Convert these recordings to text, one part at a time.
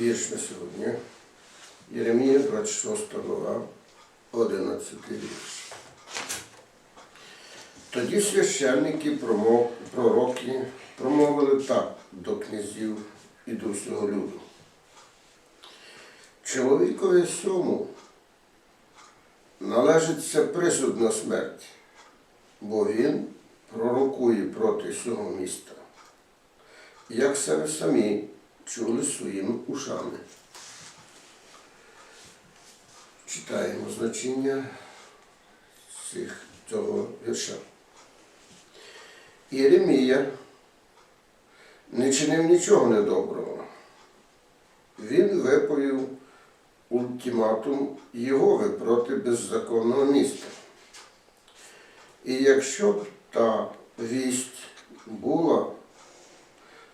вірш на сьогодні. Єремія, 26 глава, 11 вірш. Тоді священники, пророки промовили так до князів і до всього люду. Чоловікові сьому належиться присуд на смерть, бо він пророкує проти всього міста, як це самі чули своїми ушами. Читаємо значення цих, цього вірша. Єремія не чинив нічого недоброго. Він виповів ультиматум Єгови проти беззаконного міста. І якщо б та вість була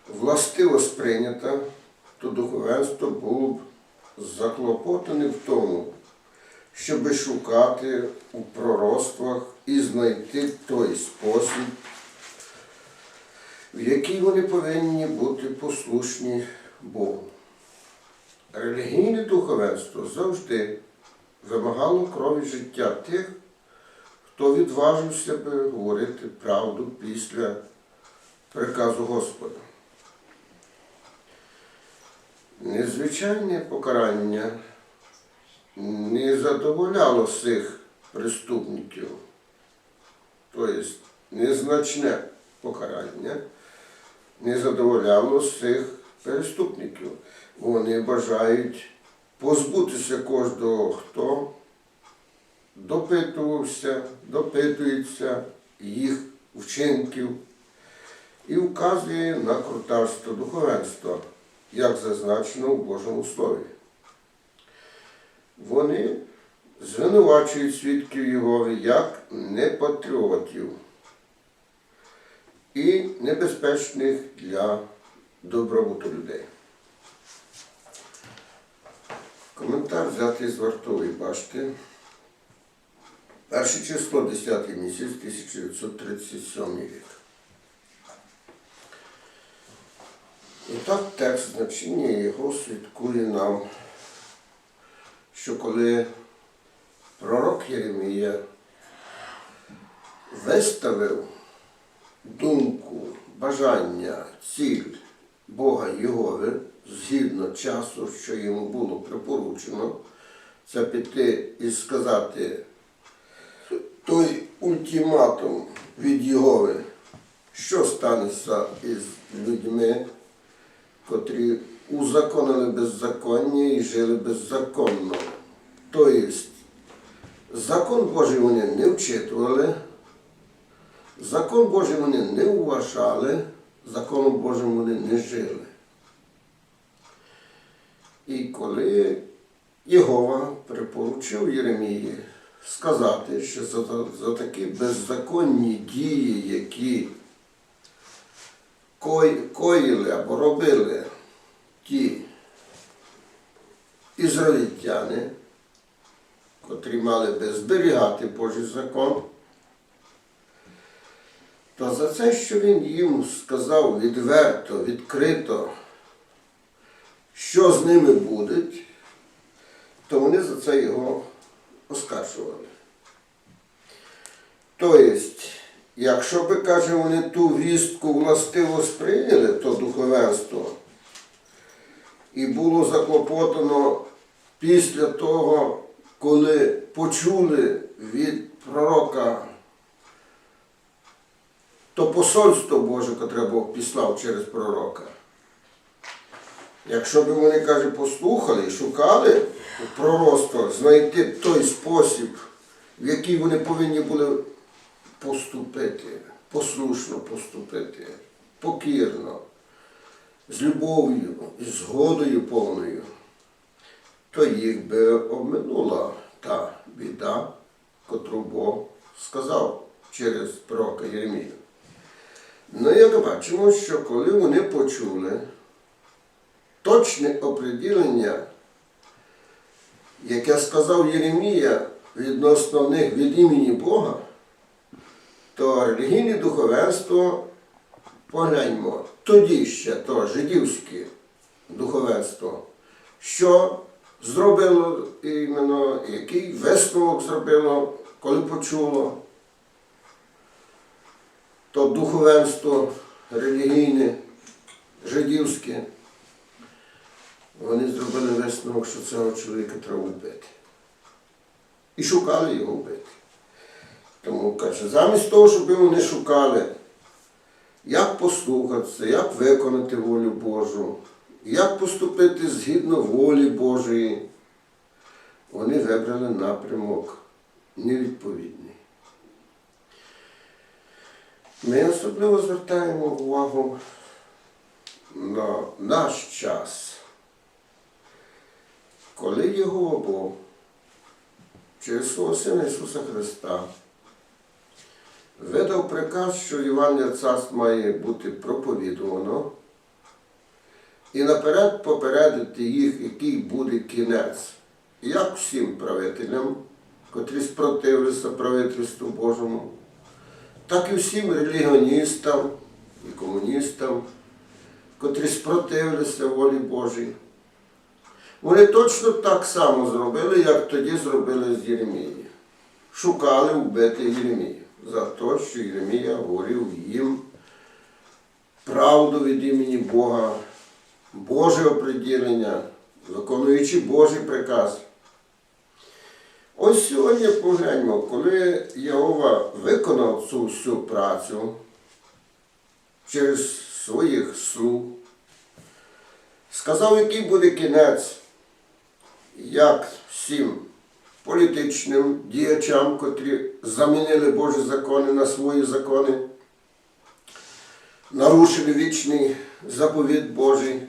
властиво сприйнята, то духовенство було б заклопотане в тому, щоби шукати у пророцтвах і знайти той спосіб, в який вони повинні бути послушні Богу. Релігійне духовенство завжди вимагало крові життя тих, хто відважився би говорити правду після приказу Господа. Незвичайне покарання. Не задоволяло цих преступників, тобто незначне покарання не задоволяло цих переступників. Вони бажають позбутися кожного, хто допитувався, допитується їх вчинків і вказує на крутарство духовенства, як зазначено в Божому Слові. Вони звинувачують свідків Єгови як непатріотів і небезпечних для добробуту людей. Коментар взятий з вартової башти. Перше число 10 місяць 1937 рік. І так текст значення його свідкує нам, що коли пророк Єремія виставив думку, бажання, ціль Бога Єгови згідно часу, що йому було припоручено, це піти і сказати той ультиматум від Єгови, що станеться із людьми, котрі узаконили беззаконня і жили беззаконно. Тобто закон Божий вони не вчитували, закон Божий вони не вважали, законом Божим вони не жили. І коли Єгова припоручив Єремії сказати, що за, за такі беззаконні дії, які коїли або робили ті ізраїльтяни, котрі мали би зберігати Божий закон, то за це, що він їм сказав відверто, відкрито, що з ними буде, то вони за це його оскаржували. Тобто, якщо би, каже, вони ту вістку властиво сприйняли, то духовенство, і було заклопотано після того, коли почули від пророка то посольство Боже, котре Бог післав через пророка. Якщо б вони, каже, послухали шукали пророцтво, знайти той спосіб, в який вони повинні були поступити, послушно поступити, покірно, з любов'ю і згодою повною, то їх би обминула та біда, котру Бог сказав через пророка Єремію. Ну, як бачимо, що коли вони почули точне оприділення, яке сказав Єремія відносно них від імені Бога, то релігійне духовенство, погляньмо, тоді ще то жидівське духовенство що зробило іменно, який висновок зробило, коли почуло то духовенство релігійне, жидівське. Вони зробили висновок, що цього чоловіка треба вбити. І шукали його вбити. Тому каже, замість того, щоб вони шукали, як послухатися, як виконати волю Божу, як поступити згідно волі Божої, вони вибрали напрямок невідповідний. Ми особливо звертаємо увагу на наш час, коли його Бог через свого Сина Ісуса Христа видав приказ, що Євангелія царств має бути проповідувано, і наперед попередити їх, який буде кінець, як всім правителям, котрі спротивилися правительству Божому, так і всім релігіоністам і комуністам, котрі спротивилися волі Божій. Вони точно так само зробили, як тоді зробили з Єремією. Шукали вбити Єремію за те, що Єремія говорив їм правду від імені Бога, Боже оприділення, виконуючи Божий приказ. Ось сьогодні погляньмо, коли Єгова виконав цю всю працю через своїх слуг, сказав, який буде кінець, як всім політичним діячам, котрі замінили Божі закони на свої закони, нарушили вічний заповіт Божий,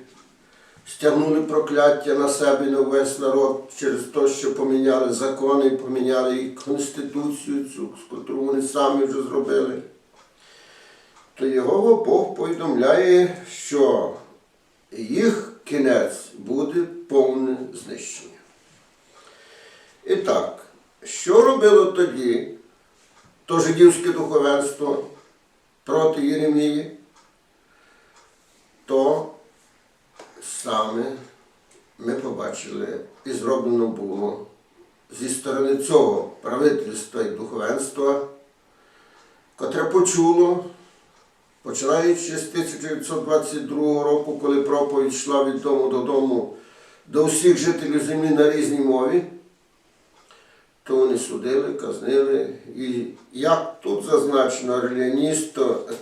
стягнули прокляття на себе і на весь народ через те, що поміняли закони, поміняли і конституцію, цю, яку вони самі вже зробили. То його Бог повідомляє, що їх кінець буде повне знищення. І так, що робило тоді то жидівське духовенство проти Єремії, то саме ми побачили і зроблено було зі сторони цього правительства і духовенства, котре почуло, починаючи з 1922 року, коли проповідь йшла від дому додому до всіх жителів землі на різній мові, то вони судили, казнили. І як тут зазначено, релігіоніст,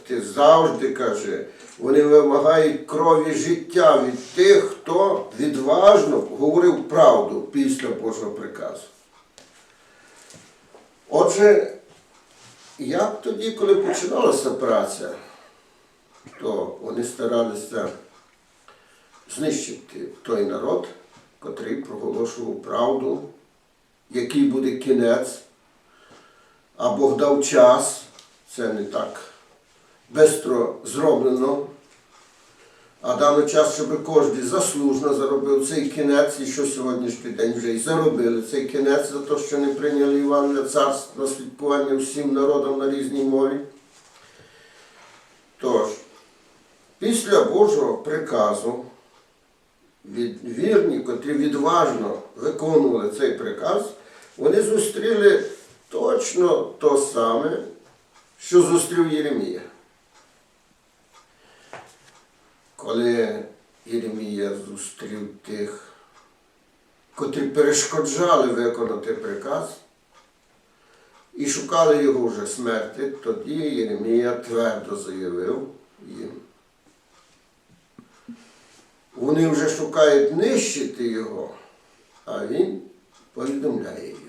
ти завжди каже, вони вимагають крові життя від тих, хто відважно говорив правду після Божого приказу. Отже, як тоді, коли починалася праця, то вони старалися знищити той народ, котрий проголошував правду, який буде кінець, а Бог дав час, це не так бистро зроблено, а дано час, щоб кожен заслужено заробив цей кінець, і що сьогоднішній день вже й заробили цей кінець за те, що не прийняли Івана царство на слідкування всім народам на різній мові. Тож, після Божого приказу від, вірні, котрі відважно виконували цей приказ, вони зустріли точно то саме, що зустрів Єремія. Коли Єремія зустрів тих, котрі перешкоджали виконати приказ і шукали його вже смерти, тоді Єремія твердо заявив їм. Вони вже шукають нищити його, а він повідомляє їм.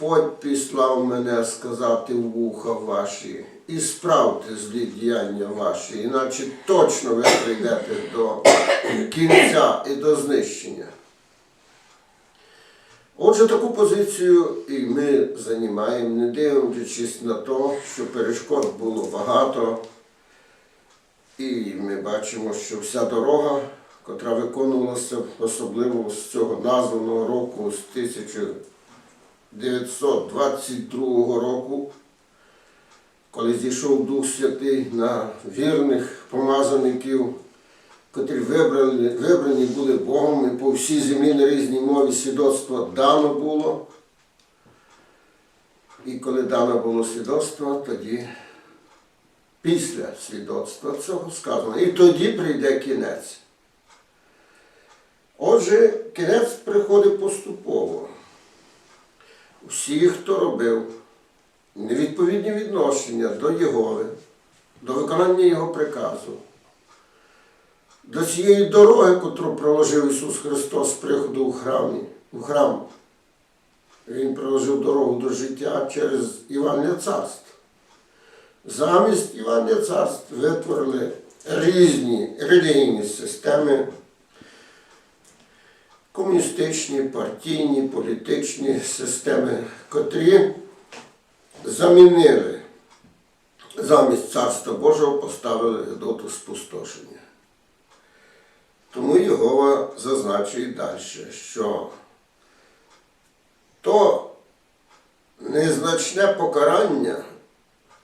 Господь післав мене сказати в вуха ваші і справте злі діяння ваші, іначе точно ви прийдете до кінця і до знищення. Отже, таку позицію і ми займаємо, не дивлячись на те, що перешкод було багато. І ми бачимо, що вся дорога, котра виконувалася особливо з цього названого року, з 1922 року, коли зійшов Дух Святий на вірних помазаників, котрі вибрані, вибрані були Богом, і по всій землі на різній мові свідоцтво дано було. І коли дано було свідоцтво, тоді після свідоцтва цього сказано. І тоді прийде кінець. Отже, кінець приходить поступово. Всі, хто робив невідповідні відношення до Єгови, до виконання Його приказу, до цієї дороги, котру проложив Ісус Христос з приходу у храмі, у храм. Він проложив дорогу до життя через Івангелія Царств. Замість Івангелія Царств витворили різні релігійні системи, комуністичні, партійні, політичні системи, котрі замінили замість Царства Божого поставили Гедоту спустошення. Тому Єгова зазначує далі, що то незначне покарання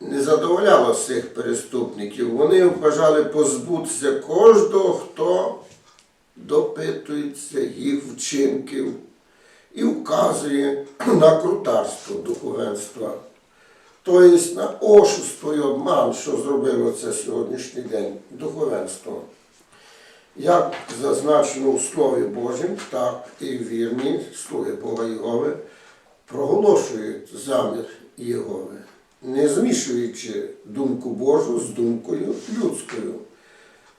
не задоволяло цих переступників. Вони бажали позбутися кожного, хто допитується їх вчинків і вказує на крутарство духовенства, тобто на ошуство і обман, що зробило це сьогоднішній день духовенство. Як зазначено у Слові Божім, так і вірні слуги Бога Єгови проголошують замір Єгови, не змішуючи думку Божу з думкою людською.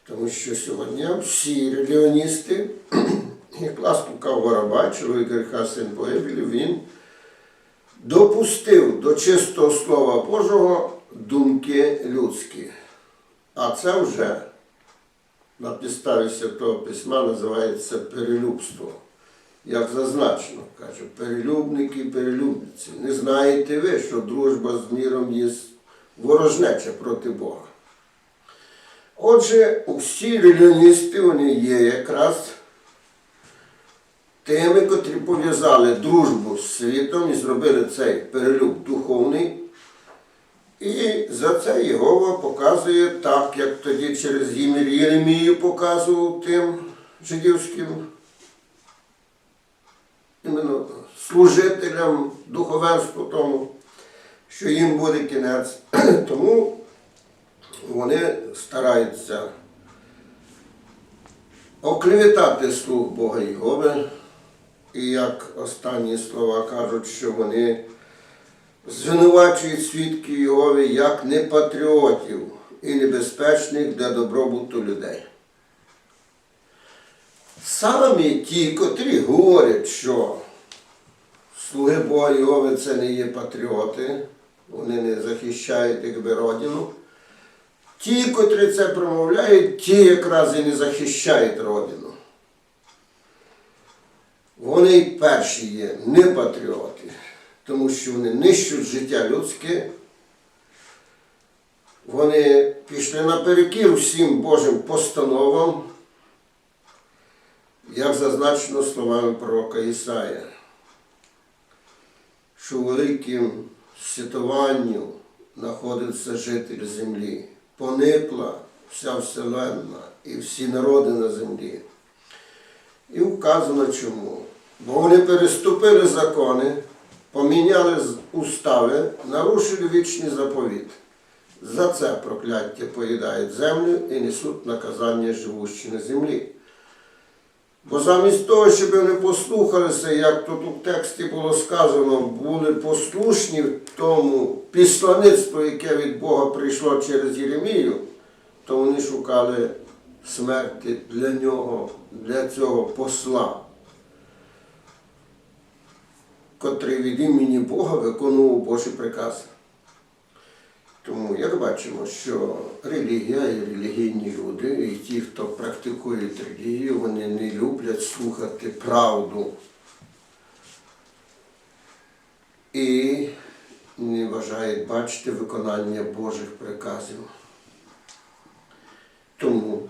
Тому що сьогодні всі релігіоністи, як ластука вороба, чоловік гріха син погибелі, він допустив до чистого Слова Божого думки людські. А це вже на підставі Святого Письма називається перелюбство. Як зазначено, каже, перелюбники і перелюбниці. Не знаєте ви, що дружба з міром є ворожнеча проти Бога. Отже, усі релігіоністи вони є якраз тими, котрі пов'язали дружбу з світом і зробили цей перелюб духовний. І за це Єгова показує так, як тоді через Єремію показував тим жидівським іменно служителям духовенству тому, що їм буде кінець. Тому вони стараються оклеветати слух Бога Єгови. І як останні слова кажуть, що вони звинувачують свідки Єгови як непатріотів і небезпечних для добробуту людей. Самі ті, котрі говорять, що слуги Бога Єгови це не є патріоти, вони не захищають якби родину. Ті, котрі це промовляють, ті якраз і не захищають родину. Вони й перші є не патріоти, тому що вони нищуть життя людське. Вони пішли наперекір всім Божим постановам, як зазначено словами пророка Ісая, що великим святуванню знаходиться житель землі. Поникла вся вселенна і всі народи на землі. І вказано чому. Бо вони переступили закони, поміняли устави, нарушили вічний заповіт. За це прокляття поїдають землю і несуть наказання живущі на землі. Бо замість того, щоб вони послухалися, як тут у тексті було сказано, були послушні в тому післаництву, яке від Бога прийшло через Єремію, то вони шукали смерті для нього, для цього посла, котрий від імені Бога виконував Божі прикази. Тому, як бачимо, що релігія і релігійні люди, і ті, хто практикують релігію, вони не люблять слухати правду і не бажають бачити виконання Божих приказів. Тому,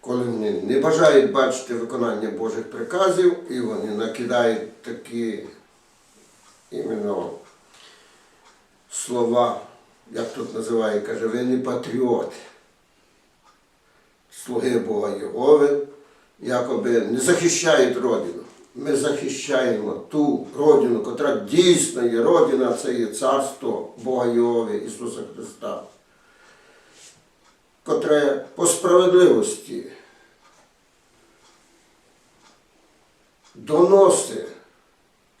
коли вони не бажають бачити виконання Божих приказів, і вони накидають такі іменно слова, як тут називає, каже, ви не патріоти. слуги Бога Єгови, якоби не захищають родину. Ми захищаємо ту родину, котра дійсно є родина, це є царство Бога Єгови Ісуса Христа, котре по справедливості доносить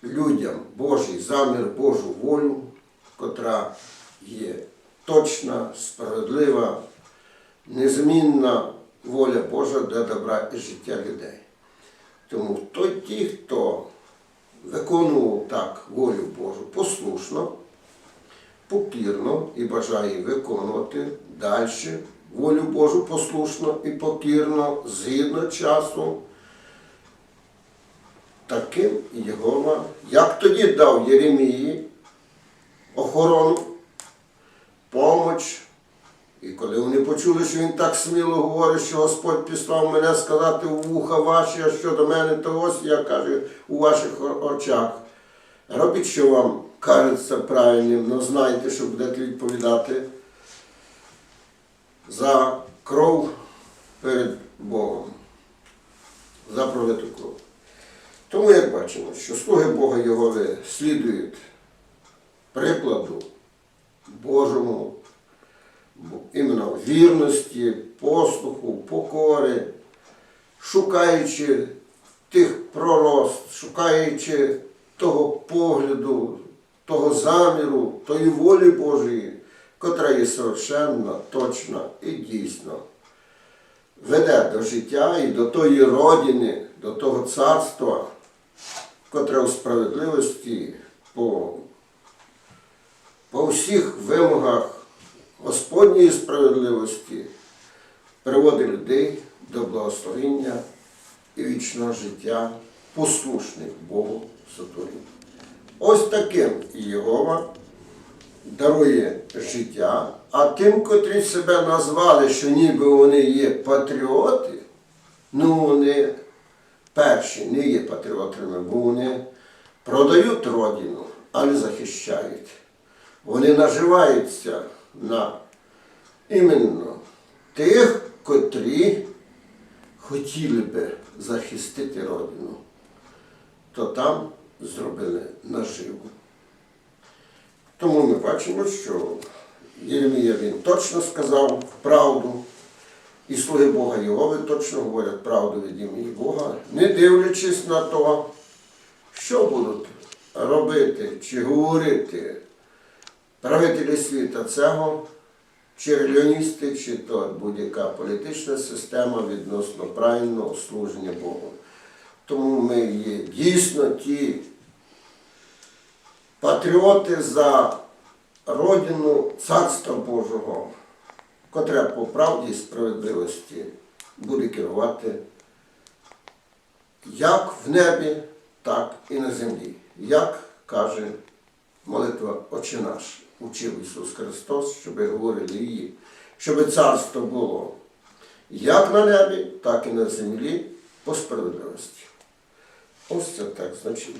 людям Божий замір, Божу волю, котра є точна, справедлива, незмінна воля Божа для добра і життя людей. Тому той ті, хто виконував так волю Божу послушно, покірно і бажає виконувати далі волю Божу послушно і покірно, згідно часу, таким Єгова, як тоді дав Єремії охорону, помоч. І коли вони почули, що він так сміло говорить, що Господь післав мене сказати у вуха ваші, а що до мене, то ось я кажу у ваших очах. Робіть, що вам кажеться правильним, але знайте, що будете відповідати за кров перед Богом, за пролиту кров. Тому як бачимо, що слуги Бога Єгови слідують прикладу Божому, іменно вірності, послуху, покори, шукаючи тих пророст, шукаючи того погляду, того заміру, тої волі Божої, котра є совершенна, точна і дійсна. Веде до життя і до тої родини, до того царства, котре у справедливості всіх вимогах Господньої справедливості приводить людей до благословення і вічного життя, послушних Богу сотворінь. Ось таким Єгова дарує життя, а тим, котрі себе назвали, що ніби вони є патріоти, ну вони перші не є патріотами, бо вони продають родину, а не захищають. Вони наживаються на іменно тих, котрі хотіли би захистити родину, то там зробили наживу. Тому ми бачимо, що Єремія він точно сказав правду, і слуги Бога Єгови точно говорять правду від імені Бога, не дивлячись на то, що будуть робити чи говорити правителі світа цього, чи релігіоністи, чи то будь-яка політична система відносно правильного служення Богу. Тому ми є дійсно ті патріоти за родину Царства Божого, котре по правді і справедливості буде керувати як в небі, так і на землі. Як каже молитва Отче наш, учив Ісус Христос, щоб говорили її, щоб царство було як на небі, так і на землі по справедливості. Ось це так значення.